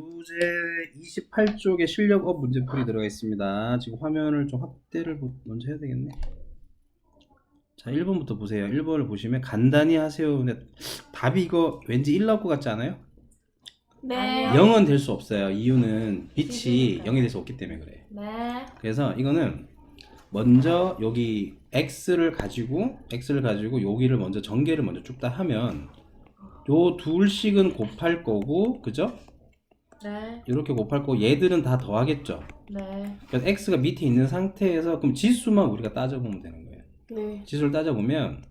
교재 28쪽에 실력업 문제풀이 들어가 있습니다. 지금 화면을 좀 확대를 보- 먼저 해야 되겠네. 자, 1번부터 보세요. 1번을 보시면 간단히 하세요. 근데 답이 이거 왠지 1 나올 것 같지 않아요? 네. 0은 될 수 없어요. 이유는 빛이 그러니까요. 0이 될 수 없기 때문에 그래요. 네. 그래서 이거는 먼저 여기 x를 가지고 x를 가지고 여기를 먼저 전개를 먼저 쭉 다 하면 요 둘씩은 곱할 거고 그죠? 네. 이렇게 곱할 거고 얘들은 다 더하겠죠. 네. 그래서 x가 밑에 있는 상태에서 그럼 지수만 우리가 따져보면 되는 거예요. 네. 지수를 따져보면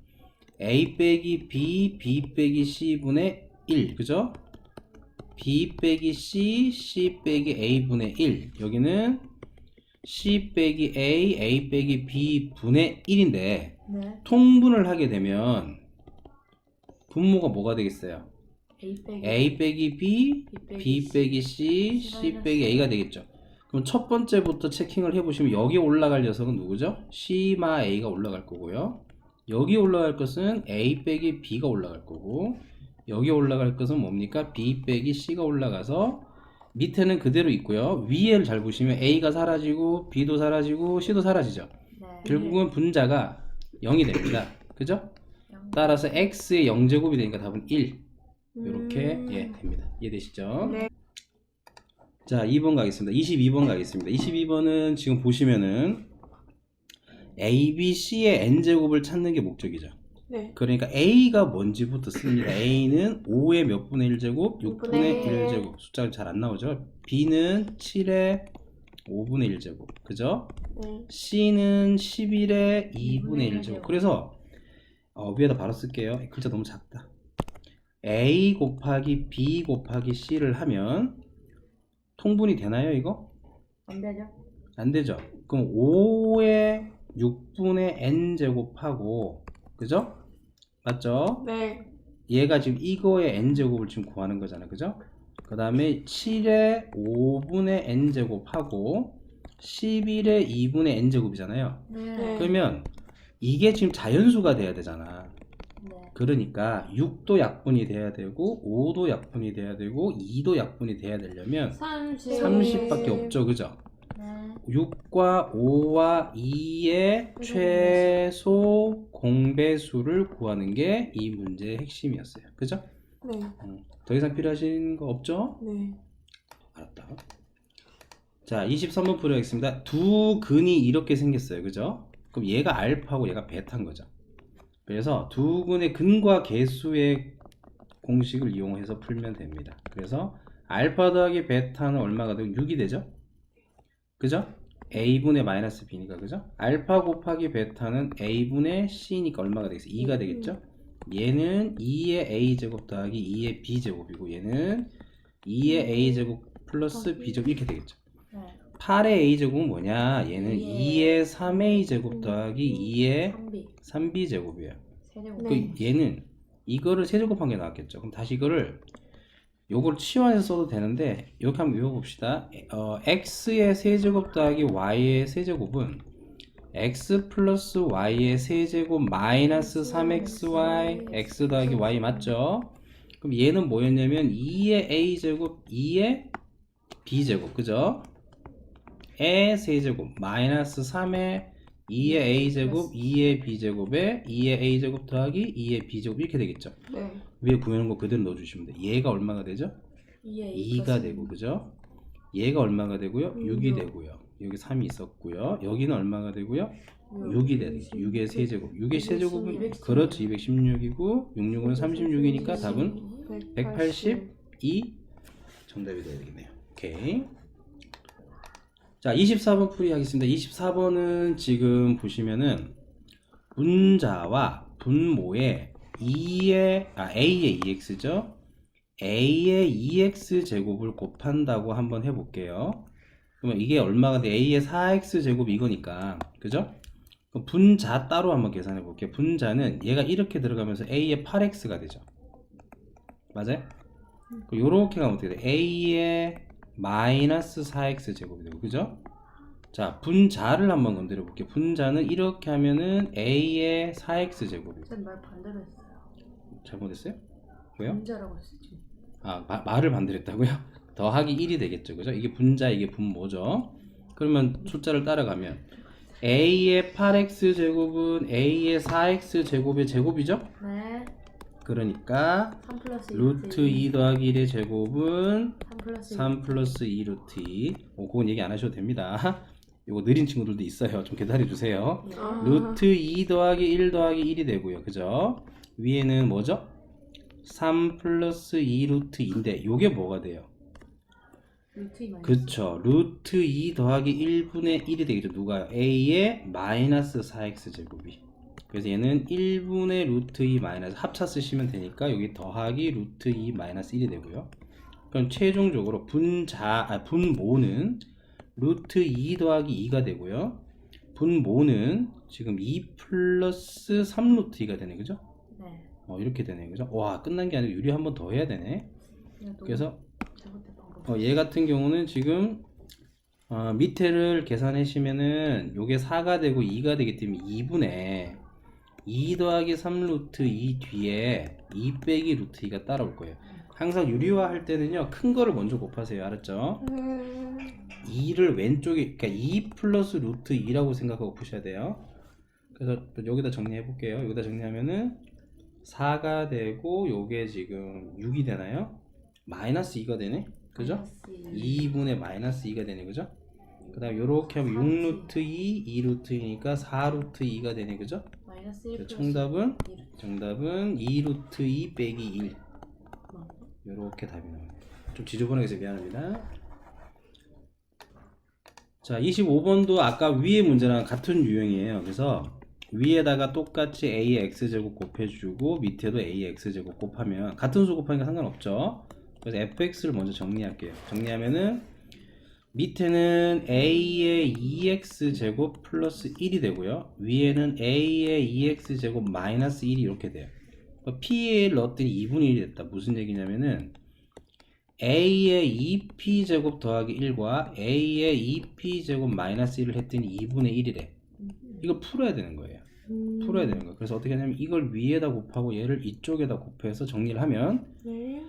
a 빼기 b, b 빼기 c분의 1 그죠? b 빼기 c, c 빼기 a분의 1 여기는 c 빼기 a, a 빼기 b 분의 1인데 네. 통분을 하게 되면 분모가 뭐가 되겠어요? A 빼기 a 빼기 b, B b 빼기 c, c 빼기 a가 되겠죠. 그럼 첫 번째부터 체킹을 해보시면 여기 올라갈 녀석은 누구죠? c마 a가 올라갈 거고요. 여기 올라갈 것은 a 빼기 b가 올라갈 거고 여기 올라갈 것은 뭡니까? b 빼기 c가 올라가서 밑에는 그대로 있고요. 위에를 잘 보시면 a가 사라지고 b도 사라지고 c도 사라지죠. 네. 결국은 분자가 0이 됩니다. 그죠? 따라서 x의 0제곱이 되니까 답은 1 이렇게 음. 예 됩니다. 이해되시죠? 네. 자 2번 가겠습니다. 22번 가겠습니다. 22번은 지금 보시면은 A, B, C의 n제곱을 찾는 게 목적이죠. 네. 그러니까 A가 뭔지부터 씁니다. A는 5의 몇 분의 1 제곱? 6분의 분의 1제곱. 숫자가 잘 안 나오죠. B는 7의 5분의 1 제곱. 그죠? 네. C는 11의 2분의 2분의 1제곱. 제곱. 그래서 어, 위에다 바로 쓸게요. 글자 너무 작다. A 곱하기 B 곱하기 C를 하면 통분이 되나요, 이거? 안 되죠? 안 되죠. 그럼 5의 6분의 n 제곱하고 그죠? 맞죠? 네. 얘가 지금 이거의 n 제곱을 지금 구하는 거잖아, 그죠? 그 다음에 7의 5분의 n 제곱하고 11의 2분의 n 제곱이잖아요. 네. 그러면 이게 지금 자연수가 돼야 되잖아. 네. 그러니까 6도 약분이 돼야 되고 5도 약분이 돼야 되고 2도 약분이 돼야 되려면 30. 30밖에 없죠, 그죠? 네. 6과 5와 2의 최소 공배수를 구하는 게 이 문제의 핵심이었어요. 그죠? 네. 음, 더 이상 필요하신 거 없죠? 네. 알았다. 자, 23번 풀어야겠습니다. 두 근이 이렇게 생겼어요. 그죠? 그럼 얘가 알파고 얘가 베타인 거죠. 그래서 두 근의 근과 개수의 공식을 이용해서 풀면 됩니다. 그래서 알파 더하기 베타는 얼마가 되고 6이 되죠? 그죠? a분의 마이너스 b니까 그죠? 알파 곱하기 베타는 a분의 c니까 얼마가 되겠어요? 2가 되겠죠? 얘는 2의 a제곱 더하기 2의 b제곱이고 얘는 2의 a제곱 플러스 b제곱 이렇게 되겠죠? 네. 8의 a제곱은 뭐냐? 얘는 예. 2의 3a제곱 더하기 2의 3B. 3b제곱이에요. 세제곱. 그 얘는 이거를 세제곱한 게 나왔겠죠. 그럼 다시 이거를 요걸 치환해서 써도 되는데 이렇게 한번 외워봅시다. 어, x의 세제곱 더하기 y의 세제곱은 x 플러스 y의 세제곱 마이너스 3xy x 더하기 y 맞죠? 그럼 얘는 뭐였냐면 2의 a제곱 2의 b제곱 그죠? 의 세제곱 마이너스 3의 2의 a제곱 2의 b제곱에 2의 a제곱 더하기 2의 b제곱 이렇게 되겠죠? 네. 위에 구해놓은 거 그대로 넣어주시면 돼요. 얘가 얼마가 되죠? 2에 2가 되고 그죠? 얘가 얼마가 되고요? 음, 6이 육. 되고요. 여기 3이 있었고요. 여기는 얼마가 되고요? 음. 6이 되죠. 6의 세제곱. 6의 세제곱은 216. 그렇죠. 216이고 66은 36이니까 답은 182 정답이 되겠네요. 오케이. 자, 24번 풀이 하겠습니다. 24번은 지금 보시면은 분자와 분모의 2의 아 a의 2x죠. a의 2x 제곱을 곱한다고 한번 해 볼게요. 그러면 이게 얼마가 돼? a의 4x 제곱 이거니까. 그죠? 분자 따로 한번 계산해 볼게요. 분자는 얘가 이렇게 들어가면서 a의 8x가 되죠. 맞아요? 이렇게 가면 어떻게 돼? a의 마이너스 4x 제곱이 되고 그죠? 자 분자를 한번 건드려 볼게요. 분자는 이렇게 하면은 a의 4x 제곱이고 쌤말 반대로 했어요. 잘못했어요? 왜요? 문자라고 했었죠. 아 마- 말을 반대로 했다고요? 더하기 1이 되겠죠. 그죠? 이게 분자, 이게 분모죠. 그러면 숫자를 따라가면 a의 8x 제곱은 a의 4x 제곱의 제곱이죠? 네. 그러니까 3 플러스 루트 2 더하기 1의 제곱은 3 플러스 3 플러스 2 루트 2. 어, 그건 얘기 안 하셔도 됩니다. 이거 느린 친구들도 있어요. 좀 기다려 주세요. 아. 루트 2 더하기 1 더하기 1이 되고요. 그죠? 위에는 뭐죠? 3 플러스 2 루트 2인데 요게 뭐가 돼요? 루트 2 마이너스 그쵸. 루트 2 더하기 1분의 1이 되겠죠. 누가요? a의 마이너스 4x 제곱이. 그래서 얘는 1분의 루트 2 마이너스 합차 쓰시면 되니까 여기 더하기 루트 2 마이너스 1이 되고요. 그럼 최종적으로 분자, 아, 분모는 루트 2 더하기 2가 되고요. 분모는 지금 2 플러스 3 루트 2가 되네. 그죠? 네. 어, 이렇게 되네. 그죠? 와, 끝난 게 아니고 유리 한 번 더 해야 되네. 그래서 어, 얘 같은 경우는 지금 어, 밑에를 계산하시면은 요게 4가 되고 2가 되기 때문에 2분의 2 더하기 3 루트 2 뒤에 2 빼기 루트 2가 따라올 거예요. 항상 유리화 할 때는요 큰 거를 먼저 곱하세요. 알았죠? 2를 왼쪽에 그러니까 2 플러스 루트 2라고 생각하고 푸셔야 돼요. 그래서 또 여기다 정리해 볼게요. 여기다 정리하면은 4가 되고 요게 지금 6이 되나요? 마이너스 2가 되네. 그죠? 마이너스 2분의 마이너스 2가 되네 그죠? 그 다음 요렇게 하면 6루트 2, 2루트 2니까 4루트 2가 되네 그죠? 마이너스 1 플러스 정답은? 1 정답은 2루트 2 빼기 1 요렇게 답이 나와요. 좀 지저분하게 해서 미안합니다. 자 25번도 아까 위의 문제랑 같은 유형이에요. 그래서 위에다가 똑같이 a의 x제곱 곱해주고 밑에도 a의 x제곱 곱하면 같은 수 곱하니까 상관없죠. 그래서 fx를 먼저 정리할게요. 정리하면은 밑에는 a의 2x 제곱 플러스 1이 되고요. 위에는 a의 2x 제곱 마이너스 1이 이렇게 돼요. p에 넣었더니 2분의 1이 됐다. 무슨 얘기냐면은 a의 2p 제곱 더하기 1과 a의 2p 제곱 마이너스 1을 했더니 2분의 1이래 이걸 풀어야 되는 거예요. 풀어야 되는 거예요. 그래서 어떻게 하냐면 이걸 위에다 곱하고 얘를 이쪽에다 곱해서 정리를 하면 네.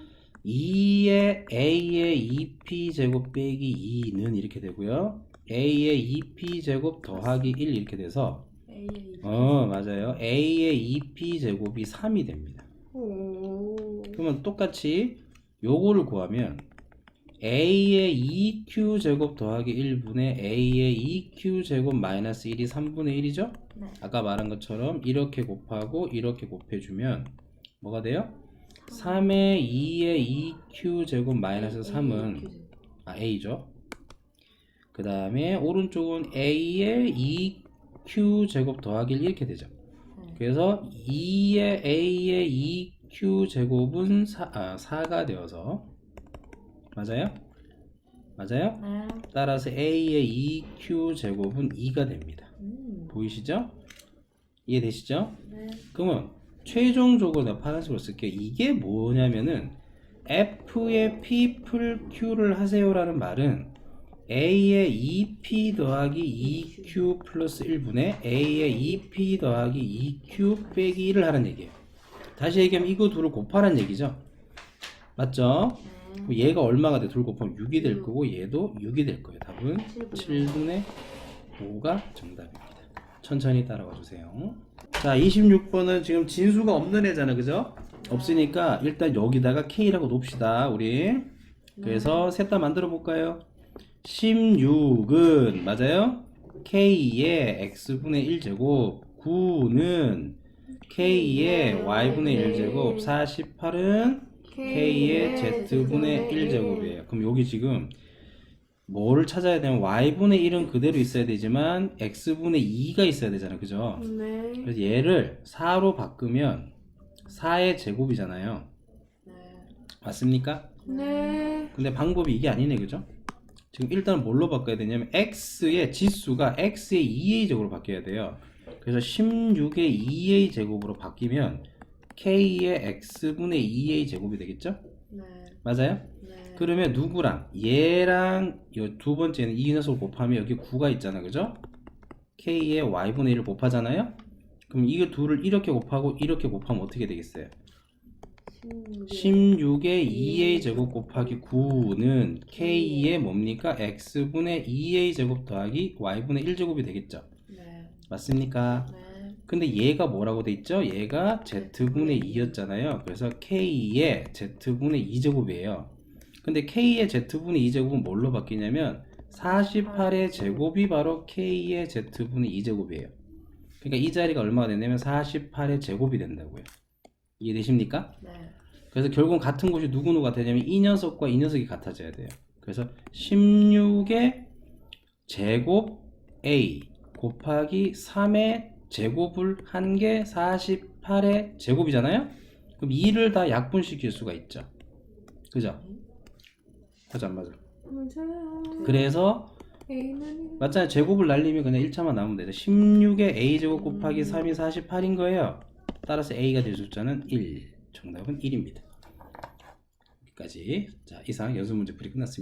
2의 a의 2p 제곱 빼기 2는 이렇게 되고요. a의 2p 제곱 더하기 1 이렇게 돼서 A의 2어 맞아요. a의 2p 제곱이 3이 됩니다. 오. 그러면 똑같이 요거를 구하면 a의 2q 제곱 더하기 1분의 a의 2q 제곱 마이너스 1이 3분의 1이죠? 네. 아까 말한 것처럼 이렇게 곱하고 이렇게 곱해주면 뭐가 돼요? 3의 2의 2q 제곱 마이너스 3은 아 a죠. 그 다음에 오른쪽은 a의 2q 제곱 더하기 1 이렇게 되죠. 네. 그래서 2의 a의 2q 제곱은 4, 아, 4가 되어서 맞아요? 맞아요? 네. 따라서 a의 2q 제곱은 2가 됩니다. 음. 보이시죠? 이해되시죠? 네. 그러면 최종적으로 내가 파란색으로 쓸게요. 이게 뭐냐면은 F의 P 풀 Q를 하세요라는 말은 A의 2P 더하기 2Q 플러스 1분의 A의 2P 더하기 2Q 빼기 1을 하는 얘기예요. 다시 얘기하면 이거 둘을 곱하라는 얘기죠. 맞죠? 얘가 얼마가 돼? 둘 곱하면 6이 될 거고 얘도 6이 될 거예요. 답은 7분의 5가 정답입니다. 천천히 따라와 주세요. 자, 26번은 지금 진수가 없는 애잖아. 그죠? 없으니까 일단 여기다가 K라고 놓읍시다. 우리. 그래서 셋 다 만들어 볼까요? 16은 맞아요? K의 X분의 1제곱 9는 K의 Y분의 1제곱 48은 K의 Z분의 1제곱이에요. 그럼 여기 지금 뭐를 찾아야 되면 Y분의 1은 그대로 있어야 되지만 X분의 2가 있어야 되잖아. 그죠? 네. 그래서 얘를 4로 바꾸면 4의 제곱이잖아요. 네. 맞습니까? 네. 근데 방법이 이게 아니네. 그죠? 지금 일단 뭘로 바꿔야 되냐면 X의 지수가 X의 2A 제곱으로 바뀌어야 돼요. 그래서 16의 2A 제곱으로 바뀌면 K의 X분의 2A 제곱이 되겠죠? 네. 맞아요? 네. 그러면 누구랑 얘랑 이두 번째는 이 녀석을 곱하면 여기 9가 있잖아 그죠? k의 y분의 1을 곱하잖아요 그럼 이거 둘을 이렇게 곱하고 이렇게 곱하면 어떻게 되겠어요? 16 의 2a 제곱 곱하기 9는 k의 뭡니까? x분의 2a 제곱 더하기 y분의 1제곱이 되겠죠. 네. 맞습니까? 네. 근데 얘가 뭐라고 돼 있죠? 얘가 z분의 2였잖아요. 그래서 k의 z분의 2제곱이에요. 근데 k의 z분의 2제곱은 뭘로 바뀌냐면 48의 제곱이 바로 k의 z분의 2제곱이에요. 그러니까 이 자리가 얼마가 되냐면 48의 제곱이 된다고요. 이해되십니까? 네. 그래서 결국 같은 곳이 누구누가 되냐면 이 녀석과 이 녀석이 같아져야 돼요. 그래서 16의 제곱 a 곱하기 3의 제곱을 한 게 48의 제곱이잖아요. 그럼 2를 다 약분시킬 수가 있죠. 그죠? 맞아 안 맞아? 그래서 맞잖아요. 제곱을 날리면 그냥 1차만 나오면 돼요. 16의 a 제곱 곱하기 음. 3이 48인 거예요. 따라서 a가 될 숫자는 1. 정답은 1입니다. 여기까지. 자, 이상 연습 문제 풀이 끝났습니다.